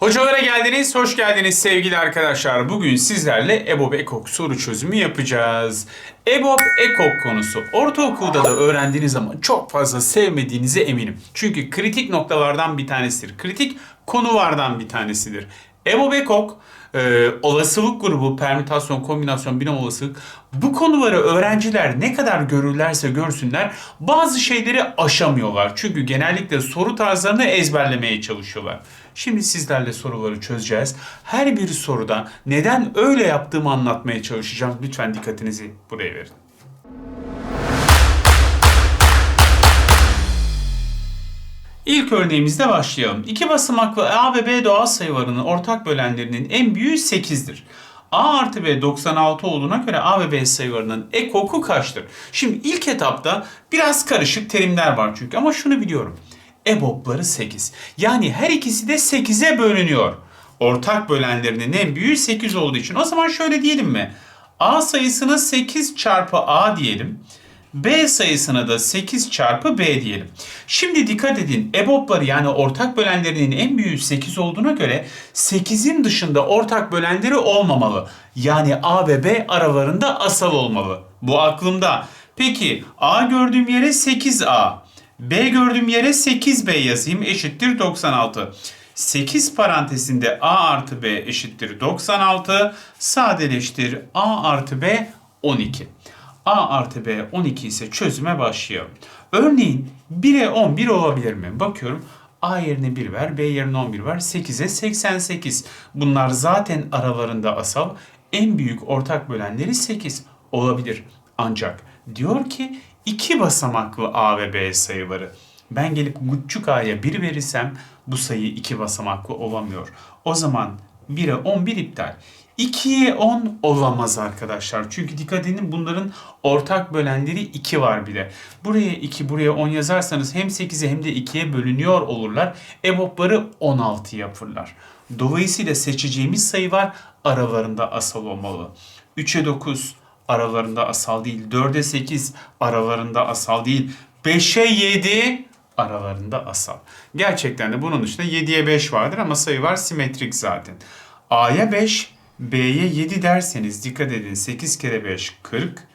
Hocalara geldiniz, hoş geldiniz sevgili arkadaşlar. Bugün sizlerle EBOB EKOK soru çözümü yapacağız. EBOB EKOK konusu ortaokulda da öğrendiğiniz ama çok fazla sevmediğinize eminim. Çünkü kritik noktalardan bir tanesidir. Kritik konulardan bir tanesidir. EBOB EKOK e, olasılık grubu, permütasyon, kombinasyon, binom olasılık bu konuları öğrenciler ne kadar görürlerse görsünler bazı şeyleri aşamıyorlar. Çünkü genellikle soru tarzlarını ezberlemeye çalışıyorlar. Şimdi sizlerle soruları çözeceğiz. Her bir soruda neden öyle yaptığımı anlatmaya çalışacağım. Lütfen dikkatinizi buraya verin. İlk örneğimizde başlayalım. İki basamaklı A ve B doğal sayılarının ortak bölenlerinin en büyüğü 8'dir. A artı B 96 olduğuna göre A ve B sayılarının ekoku kaçtır? Şimdi ilk etapta biraz karışık terimler var çünkü ama şunu biliyorum. EBOB'ları 8. Yani her ikisi de 8'e bölünüyor. Ortak bölenlerinin en büyüğü 8 olduğu için. O zaman şöyle diyelim mi? A sayısına 8 çarpı A diyelim. B sayısına da 8 çarpı B diyelim. Şimdi dikkat edin EBOB'ları yani ortak bölenlerinin en büyüğü 8 olduğuna göre 8'in dışında ortak bölenleri olmamalı. Yani A ve B aralarında asal olmalı. Bu aklımda. Peki A gördüğüm yere 8A. B gördüğüm yere 8B yazayım eşittir 96. 8 parantezinde A artı B eşittir 96. Sadeleştir A artı B 12. A artı B 12 ise çözüme başlayalım. Örneğin 1'e 11 olabilir mi? Bakıyorum A yerine 1 ver, B yerine 11 ver, 8'e 88. Bunlar zaten aralarında asal. En büyük ortak bölenleri 8 olabilir. Ancak diyor ki iki basamaklı A ve B sayıları. Ben gelip küçük A'ya 1 verirsem bu sayı iki basamaklı olamıyor. O zaman 1'e 11 iptal. 2'ye 10 olamaz arkadaşlar. Çünkü dikkat edin bunların ortak bölenleri 2 var bir de. Buraya 2 buraya 10 yazarsanız hem 8'e hem de 2'ye bölünüyor olurlar. EBOB'ları 16 yapırlar. Dolayısıyla seçeceğimiz sayı var aralarında asal olmalı. 3'e 9 aralarında asal değil. 4'e 8 aralarında asal değil. 5'e 7 aralarında asal. Gerçekten de bunun dışında 7'ye 5 vardır ama sayı var simetrik zaten. A'ya 5, B'ye 7 derseniz dikkat edin 8 kere 5 40,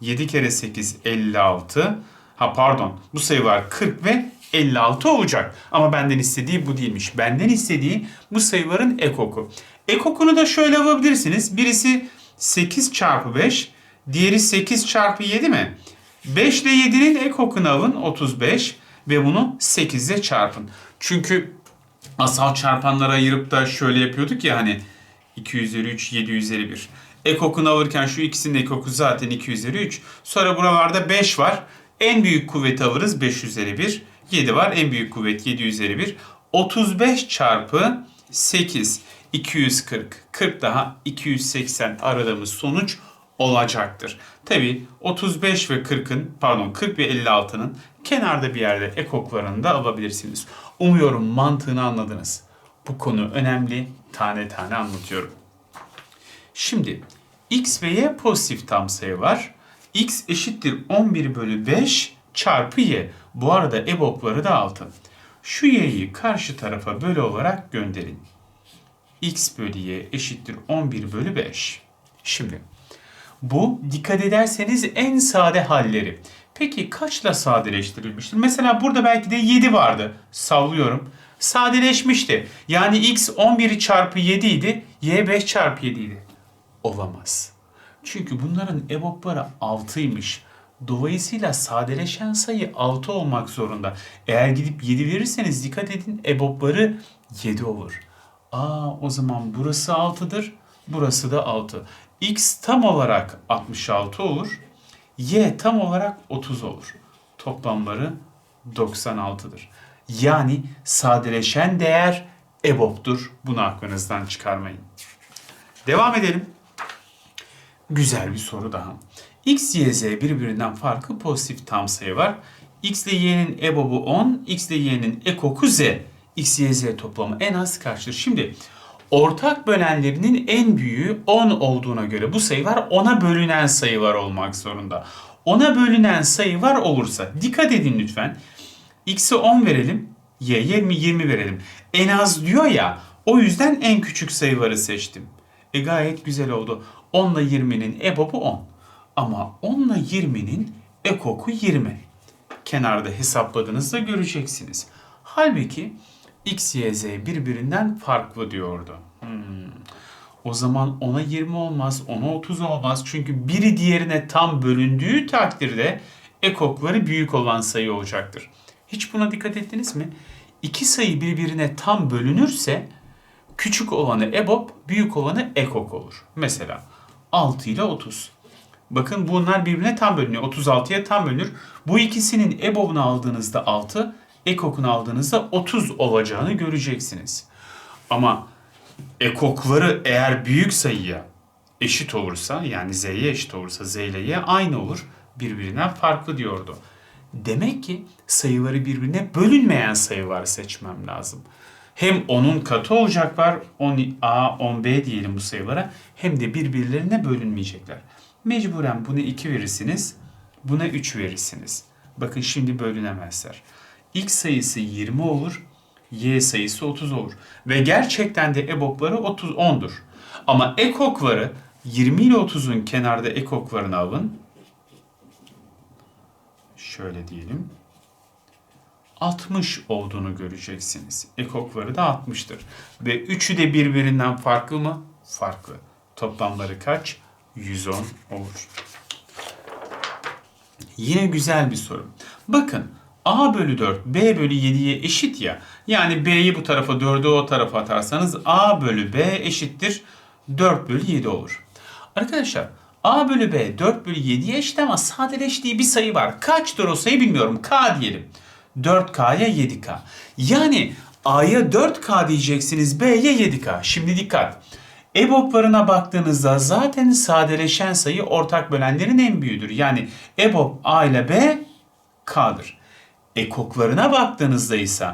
7 kere 8 56. Ha pardon bu sayılar 40 ve 56 olacak. Ama benden istediği bu değilmiş. Benden istediği bu sayıların ekoku. Ekokunu da şöyle alabilirsiniz. Birisi 8 çarpı 5, diğeri 8 çarpı 7 mi? 5 ile 7'nin ekokunu alın 35 ve bunu 8 ile çarpın. Çünkü asal çarpanlara ayırıp da şöyle yapıyorduk ya hani 2 üzeri 3, 7 üzeri 1. Ekokunu alırken şu ikisinin ekoku zaten 2 üzeri 3. Sonra buralarda 5 var. En büyük kuvveti alırız 5 üzeri 1. 7 var. En büyük kuvvet 7 üzeri 1. 35 çarpı 8 240. 40 daha 280 aradığımız sonuç olacaktır. Tabi 35 ve 40'ın pardon 40 ve 56'nın kenarda bir yerde ekoklarını da alabilirsiniz. Umuyorum mantığını anladınız. Bu konu önemli. Tane tane anlatıyorum. Şimdi x ve y pozitif tam sayı var. x eşittir 11 bölü 5 çarpı y. Bu arada EBOB'ları da altın. Şu y'yi karşı tarafa bölü olarak gönderin. X bölü y eşittir 11 bölü 5. Şimdi bu dikkat ederseniz en sade halleri. Peki kaçla sadeleştirilmiştir? Mesela burada belki de 7 vardı. Sallıyorum. Sadeleşmişti. Yani x 11 çarpı 7 idi. Y 5 çarpı 7 idi. Olamaz. Çünkü bunların EBOB'ları 6'ymış. Dolayısıyla sadeleşen sayı 6 olmak zorunda. Eğer gidip 7 verirseniz dikkat edin EBOB'ları 7 olur. Aa o zaman burası 6'dır. Burası da 6. X tam olarak 66 olur. Y tam olarak 30 olur. Toplamları 96'dır. Yani sadeleşen değer EBOB'dur. Bunu aklınızdan çıkarmayın. Devam edelim. Güzel bir soru daha. X, Y, Z birbirinden farklı pozitif tam sayı var. X ile Y'nin EBOB'u 10, X ile Y'nin ekoku Z. X, Y, Z toplamı en az kaçtır? Şimdi ortak bölenlerinin en büyüğü 10 olduğuna göre bu sayılar 10'a bölünen sayılar olmak zorunda. 10'a bölünen sayılar olursa dikkat edin lütfen. X'e 10 verelim, Y'ye 20 verelim. En az diyor ya O yüzden en küçük sayıları seçtim. E gayet güzel oldu. 10 ile 20'nin EBOB'u 10. Ama 10 ile 20'nin EKOK'u 20. Kenarda hesapladığınızda göreceksiniz. Halbuki X, Y, Z birbirinden farklı diyordu. Hmm. O zaman 10'a 20 olmaz, 10'a 30 olmaz. Çünkü biri diğerine tam bölündüğü takdirde ekokları büyük olan sayı olacaktır. Hiç buna dikkat ettiniz mi? İki sayı birbirine tam bölünürse küçük olanı EBOB, büyük olanı ekok olur. Mesela 6 ile 30. Bakın bunlar birbirine tam bölünüyor. 36'ya tam bölünür. Bu ikisinin EBOB'unu aldığınızda 6, ekokunu aldığınızda 30 olacağını göreceksiniz. Ama ekokları eğer büyük sayıya eşit olursa yani z'ye eşit olursa z ile y aynı olur. Birbirinden farklı diyordu. Demek ki sayıları birbirine bölünmeyen sayılar seçmem lazım. Hem onun katı olacaklar 10a 10b diyelim bu sayılara hem de birbirlerine bölünmeyecekler. Mecburen buna 2 verirsiniz buna 3 verirsiniz. Bakın şimdi bölünemezler. X sayısı 20 olur y sayısı 30 olur. Ve gerçekten de EBOB'ları 30 10'dur. Ama ekokları 20 ile 30'un kenarda ekoklarını alın. Şöyle diyelim. 60 olduğunu göreceksiniz. Ekokları da 60'tır. Ve üçü de birbirinden farklı mı? Farklı. Toplamları kaç? 110 olur. Yine güzel bir soru. Bakın A bölü 4 B bölü 7'ye eşit ya. Yani B'yi bu tarafa 4'ü o tarafa atarsanız A bölü B eşittir 4 bölü 7 olur. Arkadaşlar A bölü B 4 bölü 7'ye eşit ama sadeleştiği bir sayı var. Kaçtır o sayı bilmiyorum. K diyelim. 4K'ya 7K. Yani A'ya 4K diyeceksiniz B'ye 7K. Şimdi dikkat. EBOB'larına baktığınızda zaten sadeleşen sayı ortak bölenlerin en büyüğüdür. Yani EBOB A ile B K'dır. Ekoklarına baktığınızda ise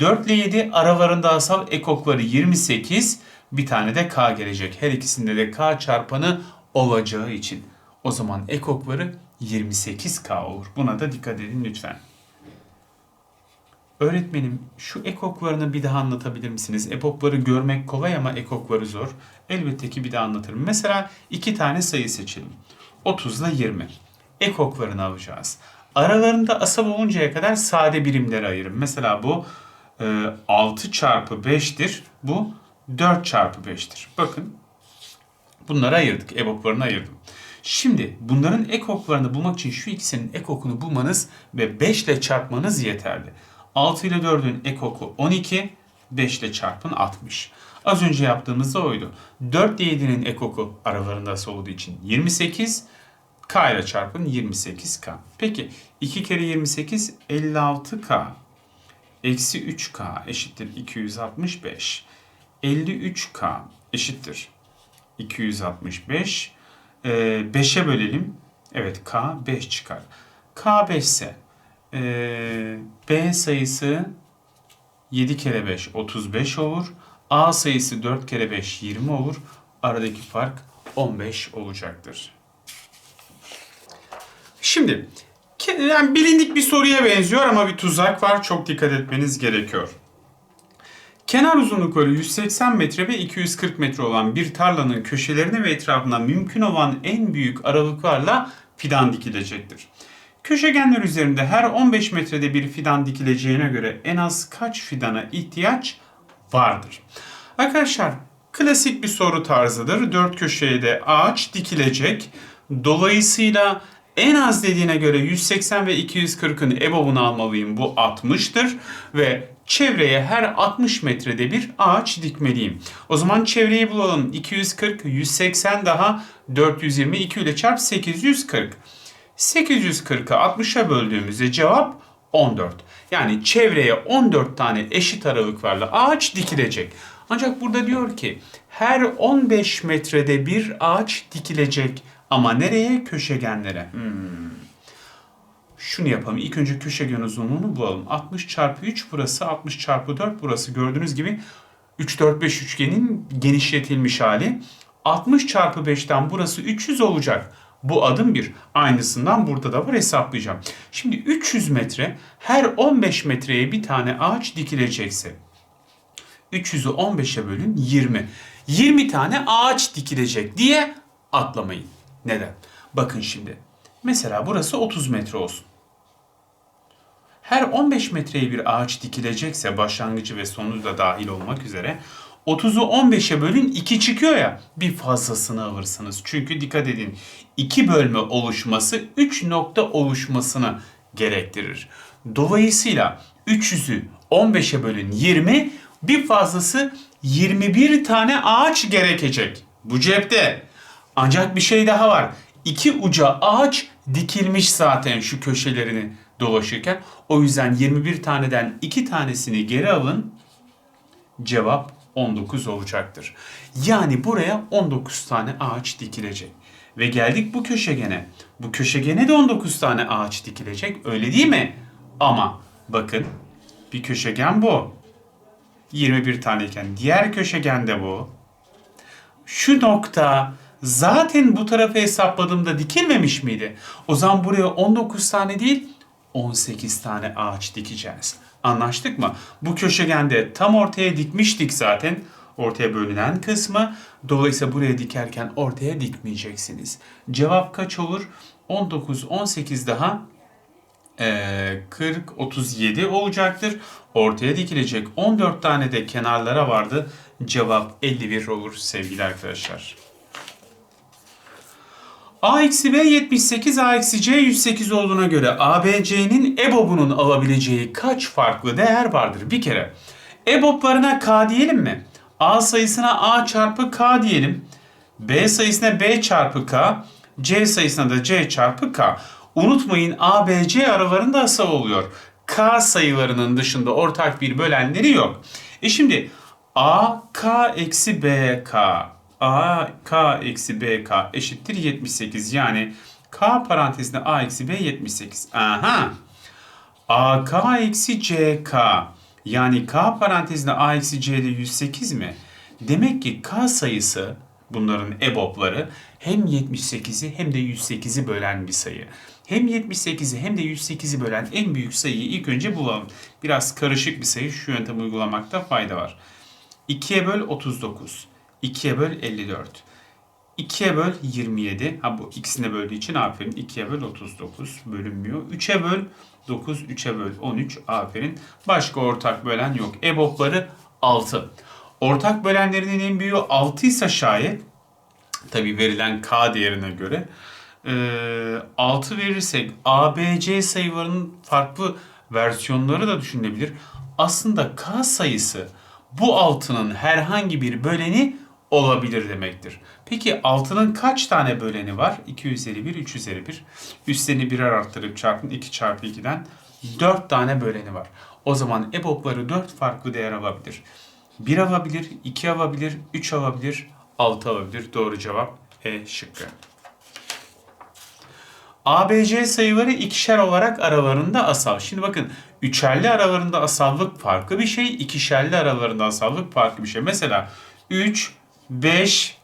4 ile 7 aralarında asal ekokları 28 bir tane de K gelecek. Her ikisinde de K çarpanı olacağı için. O zaman ekokları 28K olur. Buna da dikkat edin lütfen. Öğretmenim şu ekoklarını bir daha anlatabilir misiniz? Epokları görmek kolay ama ekokları zor. Elbette ki bir daha anlatırım. Mesela iki tane sayı seçelim. 30 ile 20. Ekoklarını alacağız. Aralarında asal oluncaya kadar sade birimleri ayırın. Mesela bu e, 6 çarpı 5'tir. Bu 4 çarpı 5'tir. Bakın bunları ayırdık. Ekoklarını ayırdım. Şimdi bunların ekoklarını bulmak için şu ikisinin ekokunu bulmanız ve 5 ile çarpmanız yeterli. 6 ile 4'ün ekoku 12, 5 ile çarpın 60. Az önce yaptığımız da oydu. 4 ile 7'nin ekoku aralarında asal olduğu için 28, K ile çarpın 28K. Peki 2 kere 28 56K. Eksi 3K eşittir 265. 53K eşittir 265. Ee, 5'e bölelim. Evet K 5 çıkar. K 5 ise ee, B sayısı 7 kere 5 35 olur. A sayısı 4 kere 5 20 olur. Aradaki fark 15 olacaktır. Şimdi yani bilindik bir soruya benziyor ama bir tuzak var. Çok dikkat etmeniz gerekiyor. Kenar uzunlukları 180 metre ve 240 metre olan bir tarlanın köşelerine ve etrafına mümkün olan en büyük aralıklarla fidan dikilecektir. Köşegenler üzerinde her 15 metrede bir fidan dikileceğine göre en az kaç fidana ihtiyaç vardır? Arkadaşlar klasik bir soru tarzıdır. Dört köşeye de ağaç dikilecek. Dolayısıyla en az dediğine göre 180 ve 240'ın EBOB'unu almalıyım. Bu 60'tır ve çevreye her 60 metrede bir ağaç dikmeliyim. O zaman çevreyi bulalım. 240, 180 daha 420, 2 ile çarp 840. 840'ı 60'a böldüğümüzde cevap 14. Yani çevreye 14 tane eşit aralıklarla ağaç dikilecek. Ancak burada diyor ki her 15 metrede bir ağaç dikilecek. Ama nereye? Köşegenlere. Hmm. Şunu yapalım. İlk önce köşegen uzunluğunu bulalım. 60 çarpı 3 burası, 60 çarpı 4 burası. Gördüğünüz gibi 3, 4, 5 üçgenin genişletilmiş hali. 60 çarpı 5'ten burası 300 olacak. Bu adım bir. Aynısından burada da var hesaplayacağım. Şimdi 300 metre her 15 metreye bir tane ağaç dikilecekse 300'ü 15'e bölün 20. 20 tane ağaç dikilecek diye atlamayın. Neden? Bakın şimdi. Mesela burası 30 metre olsun. Her 15 metreye bir ağaç dikilecekse başlangıcı ve sonu da dahil olmak üzere 30'u 15'e bölün 2 çıkıyor ya bir fazlasını alırsınız. Çünkü dikkat edin 2 bölme oluşması 3 nokta oluşmasını gerektirir. Dolayısıyla 300'ü 15'e bölün 20 bir fazlası 21 tane ağaç gerekecek. Bu cepte. Ancak bir şey daha var. İki uca ağaç dikilmiş zaten şu köşelerini dolaşırken. O yüzden 21 taneden 2 tanesini geri alın. Cevap 19 olacaktır. Yani buraya 19 tane ağaç dikilecek. Ve geldik bu köşegene. Bu köşegene de 19 tane ağaç dikilecek. Öyle değil mi? Ama bakın bir köşegen bu. 21 taneyken diğer köşegen de bu. Şu nokta zaten bu tarafı hesapladığımda dikilmemiş miydi? O zaman buraya 19 tane değil 18 tane ağaç dikeceğiz. Anlaştık mı? Bu köşegende tam ortaya dikmiştik zaten. Ortaya bölünen kısmı. Dolayısıyla buraya dikerken ortaya dikmeyeceksiniz. Cevap kaç olur? 19, 18 daha ee, 40, 37 olacaktır. Ortaya dikilecek 14 tane de kenarlara vardı. Cevap 51 olur sevgili arkadaşlar. A eksi B 78, A eksi C 108 olduğuna göre ABC'nin EBOB'unun alabileceği kaç farklı değer vardır? Bir kere EBOB'larına K diyelim mi? A sayısına A çarpı K diyelim. B sayısına B çarpı K. C sayısına da C çarpı K. Unutmayın ABC aralarında asal oluyor. K sayılarının dışında ortak bir bölenleri yok. E şimdi A K eksi B K A K eksi B K eşittir 78. Yani K parantezinde A eksi B 78. Aha. A K eksi C K yani K parantezinde A eksi C'de 108 mi? Demek ki K sayısı bunların EBOB'ları hem 78'i hem de 108'i bölen bir sayı. Hem 78'i hem de 108'i bölen en büyük sayıyı ilk önce bulalım. Biraz karışık bir sayı şu yöntemi uygulamakta fayda var. 2'ye böl 39. 2'ye böl 54. 2'ye böl 27. Ha bu ikisine böldüğü için aferin. 2'ye böl 39 bölünmüyor. 3'e böl 9, 3'e böl 13 aferin. Başka ortak bölen yok. EBOB'ları 6. Ortak bölenlerinin en büyüğü 6 ise şayet tabi verilen K değerine göre e, 6 verirsek ABC sayılarının farklı versiyonları da düşünülebilir. Aslında K sayısı bu 6'nın herhangi bir böleni olabilir demektir. Peki 6'nın kaç tane böleni var? 2 üzeri 1, 3 üzeri 1. Üstlerini birer arttırıp çarpın 2 çarpı 2'den 4 tane böleni var. O zaman EBOB'ları 4 farklı değer alabilir. 1 alabilir, 2 alabilir, 3 alabilir, 6 alabilir. Doğru cevap E şıkkı. ABC sayıları ikişer olarak aralarında asal. Şimdi bakın üçerli aralarında asallık farklı bir şey, ikişerli aralarında asallık farklı bir şey. Mesela 3, 5,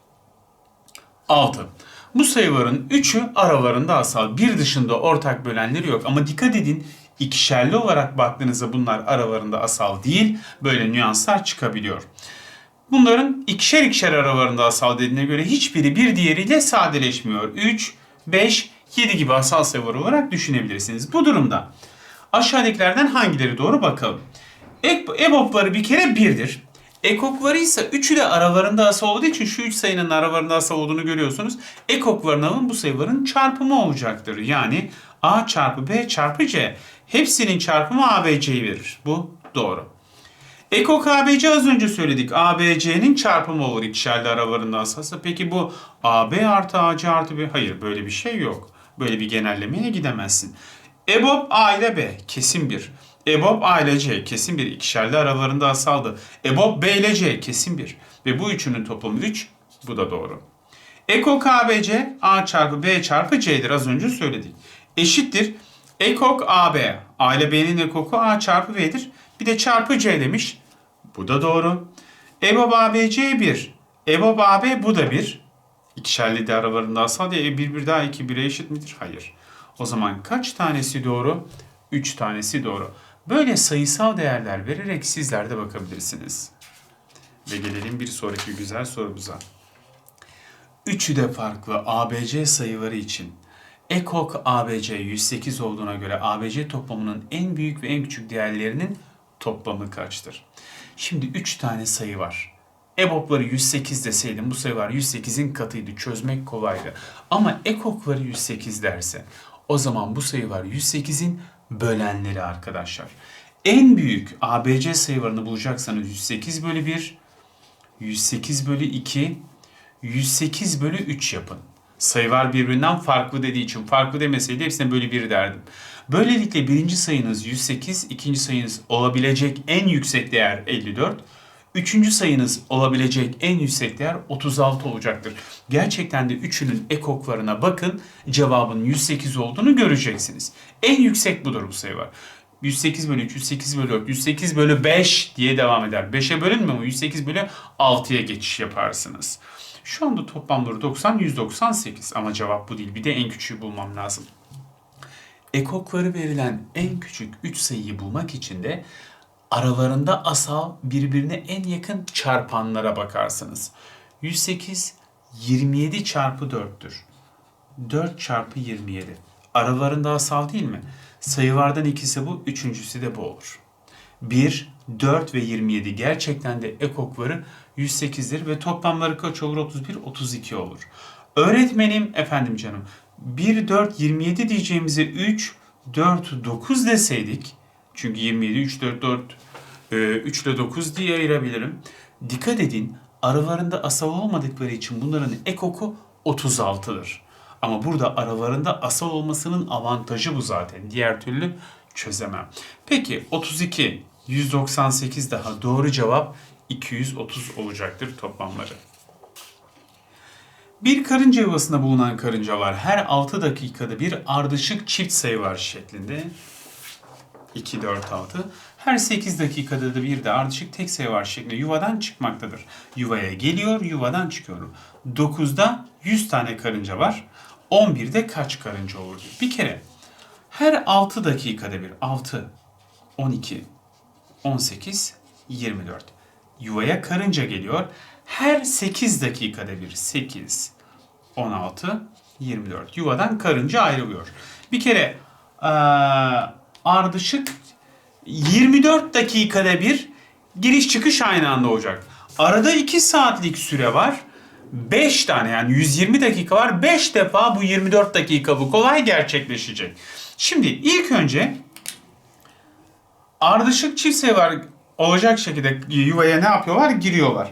6. Bu sayıların 3'ü aralarında asal. Bir dışında ortak bölenleri yok. Ama dikkat edin ikişerli olarak baktığınızda bunlar aralarında asal değil. Böyle nüanslar çıkabiliyor. Bunların ikişer ikişer aralarında asal dediğine göre hiçbiri bir diğeriyle sadeleşmiyor. 3, 5, 7 gibi asal sayılar olarak düşünebilirsiniz. Bu durumda aşağıdakilerden hangileri doğru bakalım. EBOB'ları bir kere 1'dir. Ekokları ise üçü de aralarında asal olduğu için şu üç sayının aralarında asal olduğunu görüyorsunuz. Ekoklarını alın bu sayıların çarpımı olacaktır. Yani A çarpı B çarpı C. Hepsinin çarpımı ABC'yi verir. Bu doğru. Ekok ABC az önce söyledik. ABC'nin çarpımı olur ikişerli aralarında asalsa. Peki bu AB artı AC artı B. Hayır böyle bir şey yok. Böyle bir genellemeye gidemezsin. EBOB A ile B kesin bir. EBOB A ile C kesin bir. İkişerli aralarında asaldı. EBOB B ile C kesin bir. Ve bu üçünün toplamı 3. Bu da doğru. Ekok ABC A çarpı B çarpı C'dir. Az önce söyledik. Eşittir. Ekok AB. A ile B'nin ekoku A çarpı B'dir. Bir de çarpı C demiş. Bu da doğru. EBOB ABC 1. EBOB AB bu da 1. İkişerli de aralarında asal diye 1 1 daha 2 1'e eşit midir? Hayır. O zaman kaç tanesi doğru? 3 tanesi doğru. Böyle sayısal değerler vererek sizler de bakabilirsiniz. Ve gelelim bir sonraki güzel sorumuza. Üçü de farklı ABC sayıları için ekok ABC 108 olduğuna göre ABC toplamının en büyük ve en küçük değerlerinin toplamı kaçtır? Şimdi 3 tane sayı var. EBOB'ları 108 deseydim bu sayılar 108'in katıydı. Çözmek kolaydı. Ama ekokları 108 derse o zaman bu sayılar 108'in bölenleri arkadaşlar. En büyük ABC sayılarını bulacaksanız 108 bölü 1, 108 bölü 2, 108 bölü 3 yapın. Sayılar birbirinden farklı dediği için farklı demeseydi hepsine bölü 1 derdim. Böylelikle birinci sayınız 108, ikinci sayınız olabilecek en yüksek değer 54, üçüncü sayınız olabilecek en yüksek değer 36 olacaktır. Gerçekten de üçünün ekoklarına bakın cevabın 108 olduğunu göreceksiniz. En yüksek budur bu sayı var. 108 bölü 3, 108 bölü 4, 108 bölü 5 diye devam eder. 5'e bölünmüyor mu? 108 bölü 6'ya geçiş yaparsınız. Şu anda toplamları 90, 198 ama cevap bu değil. Bir de en küçüğü bulmam lazım. Ekokları verilen en küçük 3 sayıyı bulmak için de aralarında asal birbirine en yakın çarpanlara bakarsınız. 108 27 çarpı 4'tür. 4 çarpı 27. Aralarında asal değil mi? Sayılardan ikisi bu, üçüncüsü de bu olur. 1, 4 ve 27 gerçekten de ekokları 108'dir ve toplamları kaç olur? 31, 32 olur. Öğretmenim, efendim canım, 1, 4, 27 diyeceğimize 3, 4, 9 deseydik, çünkü 27, 3, 4, 4, 3 ile 9 diye ayırabilirim. Dikkat edin, aralarında asal olmadıkları için bunların ekoku 36'dır. Ama burada aralarında asal olmasının avantajı bu zaten. Diğer türlü çözemem. Peki 32, 198 daha doğru cevap 230 olacaktır toplamları. Bir karınca yuvasında bulunan karıncalar her 6 dakikada bir ardışık çift sayı var şeklinde. 2, 4, 6. Her 8 dakikada da bir de ardışık tek sayı var şeklinde yuvadan çıkmaktadır. Yuvaya geliyor, yuvadan çıkıyor. 9'da 100 tane karınca var. 11'de kaç karınca olur diyor. Bir kere her 6 dakikada bir 6, 12, 18, 24. Yuvaya karınca geliyor. Her 8 dakikada bir 8, 16, 24. Yuvadan karınca ayrılıyor. Bir kere ee, ardışık 24 dakikada bir giriş çıkış aynı anda olacak. Arada 2 saatlik süre var. 5 tane yani 120 dakika var. 5 defa bu 24 dakika bu kolay gerçekleşecek. Şimdi ilk önce ardışık çift sayı var olacak şekilde yuvaya ne yapıyorlar? Giriyorlar.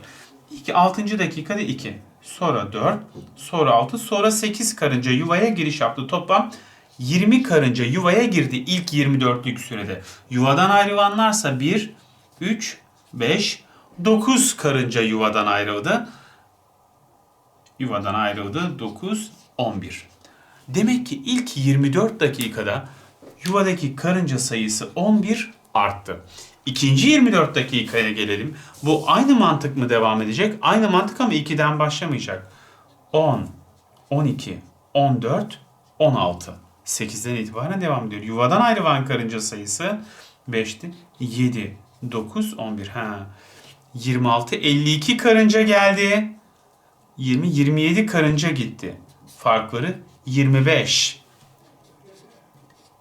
İlk 6. dakikada 2. Sonra 4. Sonra 6. Sonra 8 karınca yuvaya giriş yaptı. Toplam 20 karınca yuvaya girdi ilk 24'lük sürede. Yuvadan ayrılanlarsa 1, 3, 5, 9 karınca yuvadan ayrıldı. Yuvadan ayrıldı 9, 11. Demek ki ilk 24 dakikada yuvadaki karınca sayısı 11 arttı. İkinci 24 dakikaya gelelim. Bu aynı mantık mı devam edecek? Aynı mantık ama 2'den başlamayacak. 10, 12, 14, 16. 8'den itibaren devam ediyor. Yuvadan ayrılan karınca sayısı 5'ti. 7, 9, 11. Ha. 26, 52 karınca geldi. 20, 27 karınca gitti. Farkları 25.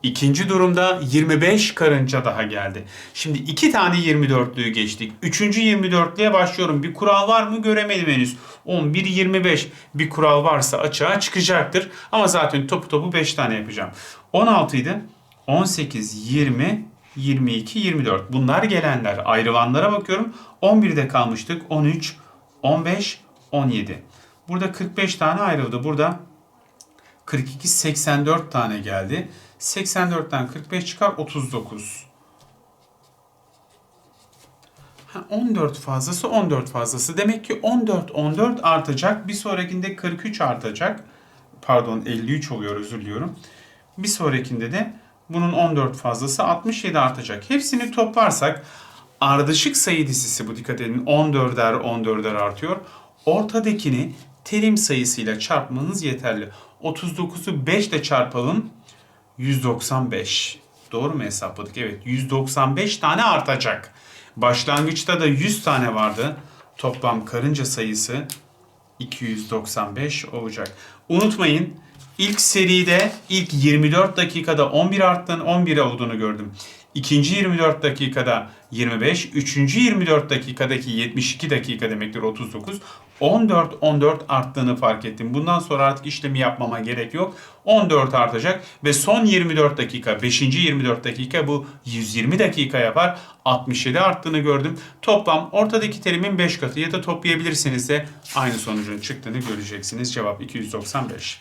İkinci durumda 25 karınca daha geldi. Şimdi iki tane 24'lüğü geçtik. Üçüncü 24'lüğe başlıyorum. Bir kural var mı göremedim henüz. 11, 25 bir kural varsa açığa çıkacaktır. Ama zaten topu topu 5 tane yapacağım. 16 idi. 18, 20, 22, 24. Bunlar gelenler. Ayrılanlara bakıyorum. 11'de kalmıştık. 13, 15, 17. Burada 45 tane ayrıldı. Burada 42, 84 tane geldi. 84'ten 45 çıkar 39. Ha, 14 fazlası 14 fazlası. Demek ki 14 14 artacak. Bir sonrakinde 43 artacak. Pardon 53 oluyor özür diliyorum. Bir sonrakinde de bunun 14 fazlası 67 artacak. Hepsini toplarsak ardışık sayı dizisi bu dikkat edin 14'er 14'er artıyor. Ortadakini terim sayısıyla çarpmanız yeterli. 39'u 5 ile çarpalım. 195. Doğru mu hesapladık? Evet 195 tane artacak. Başlangıçta da 100 tane vardı. Toplam karınca sayısı 295 olacak. Unutmayın ilk seride ilk 24 dakikada 11 arttığın 11 olduğunu gördüm. İkinci 24 dakikada 25, üçüncü 24 dakikadaki 72 dakika demektir 39. 14 14 arttığını fark ettim. Bundan sonra artık işlemi yapmama gerek yok. 14 artacak ve son 24 dakika, 5. 24 dakika bu 120 dakika yapar. 67 arttığını gördüm. Toplam ortadaki terimin 5 katı ya da toplayabilirsiniz de aynı sonucun çıktığını göreceksiniz. Cevap 295.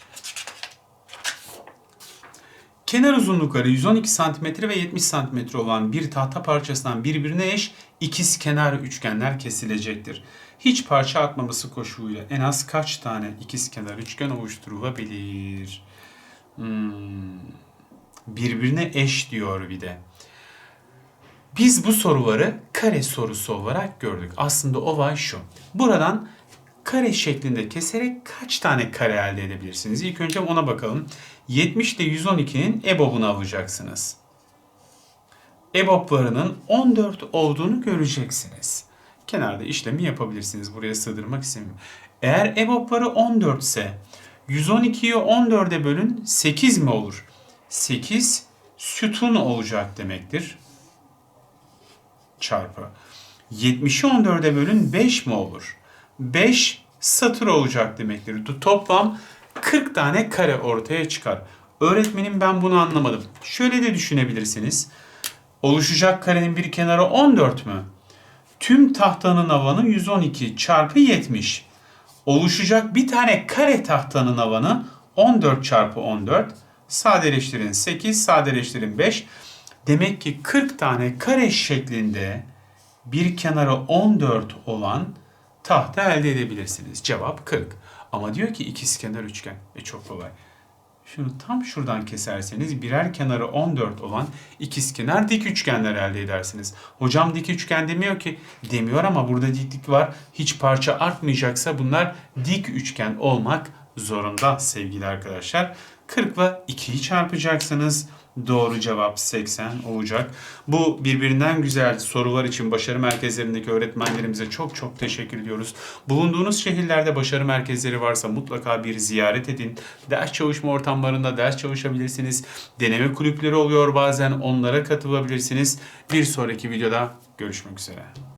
Kenar uzunlukları 112 cm ve 70 cm olan bir tahta parçasından birbirine eş ikiz kenar üçgenler kesilecektir. Hiç parça atmaması koşuluyla en az kaç tane ikiz kenar üçgen oluşturulabilir? Hmm. Birbirine eş diyor bir de. Biz bu soruları kare sorusu olarak gördük. Aslında olay şu. Buradan kare şeklinde keserek kaç tane kare elde edebilirsiniz? İlk önce ona bakalım. 70 ile 112'nin EBOB'unu alacaksınız. EBOB'larının 14 olduğunu göreceksiniz. Kenarda işlemi yapabilirsiniz. Buraya sığdırmak istemiyorum. Eğer EBOB'ları 14 ise 112'yi 14'e bölün 8 mi olur? 8 sütun olacak demektir. Çarpı. 70'i 14'e bölün 5 mi olur? 5 satır olacak demektir. Toplam 40 tane kare ortaya çıkar. Öğretmenim ben bunu anlamadım. Şöyle de düşünebilirsiniz. Oluşacak karenin bir kenarı 14 mü? Tüm tahtanın alanı 112 çarpı 70. Oluşacak bir tane kare tahtanın alanı 14 çarpı 14. Sadeleştirin 8, sadeleştirin 5. Demek ki 40 tane kare şeklinde bir kenarı 14 olan tahta elde edebilirsiniz. Cevap 40. Ama diyor ki ikizkenar üçgen. E çok kolay. Şunu tam şuradan keserseniz birer kenarı 14 olan ikizkenar dik üçgenler elde edersiniz. Hocam dik üçgen demiyor ki. Demiyor ama burada diklik var. Hiç parça artmayacaksa bunlar dik üçgen olmak zorunda sevgili arkadaşlar. 40 ile 2'yi çarpacaksınız. Doğru cevap 80 olacak. Bu birbirinden güzel sorular için başarı merkezlerindeki öğretmenlerimize çok çok teşekkür ediyoruz. Bulunduğunuz şehirlerde başarı merkezleri varsa mutlaka bir ziyaret edin. Ders çalışma ortamlarında ders çalışabilirsiniz. Deneme kulüpleri oluyor bazen onlara katılabilirsiniz. Bir sonraki videoda görüşmek üzere.